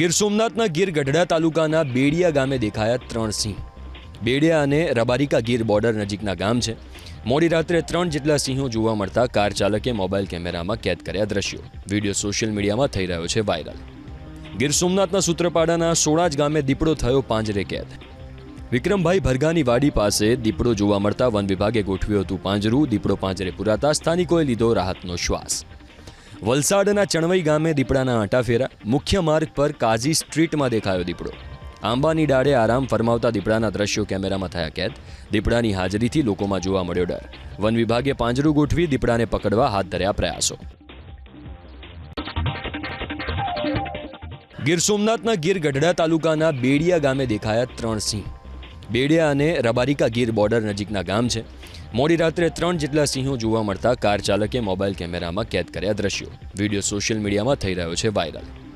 ગીર સોમનાથના ગીર ગઢડા તાલુકાના બેડિયા ગામે દેખાયા ત્રણ સિંહ. બેડિયા અને રબારિકા ગીર બોર્ડર નજીકના ગામ છે. મોડી રાત્રે ત્રણ જેટલા સિંહો જોવા મળતા કાર ચાલકે મોબાઈલ કેમેરામાં કેદ કર્યા દ્રશ્યો. વીડિયો સોશિયલ મીડિયામાં થઈ રહ્યો છે વાયરલ. ગીર સોમનાથના સૂત્રપાડાના સોળાજ ગામે દીપડો થયો પાંજરે કેદ. વિક્રમભાઈ ભરગાની વાડી પાસે દીપડો જોવા મળતા વન વિભાગે ગોઠવ્યું હતું પાંજરું. દીપડો પાંજરે પુરાતા. સ્થાનિકોએ લીધો રાહતનો શ્વાસ. વલસાડના ચણવઈ ગામે દીપડાના આંટા ફેરા મુખ્ય માર્ગ પર કાઝી સ્ટ્રીટમાં દેખાયો દીપડો. આંબાની ડાળે આરામ ફરમાવતા દીપડાના દ્રશ્યો કેમેરામાં થયા કેદ. દીપડાની હાજરીથી લોકોમાં જોવા મળ્યો ડર. વન વિભાગે પાંજરું ગોઠવી દીપડાને પકડવા હાથ ધર્યા પ્રયાસો. ગીર સોમનાથના ગીર ગઢડા તાલુકાના બેડિયા ગામે દેખાયા ત્રણ સિંહ. બેડિયા અને રબારિકા ગીર બોર્ડર નજીકના ગામ છે. મોડી રાત્રે ત્રણ જેટલા સિંહો જોવા મળતા કાર ચાલકે મોબાઈલ કેમેરામાં કેદ કર્યા દ્રશ્યો. વીડિયો સોશિયલ મીડિયામાં થઈ રહ્યો છે વાયરલ.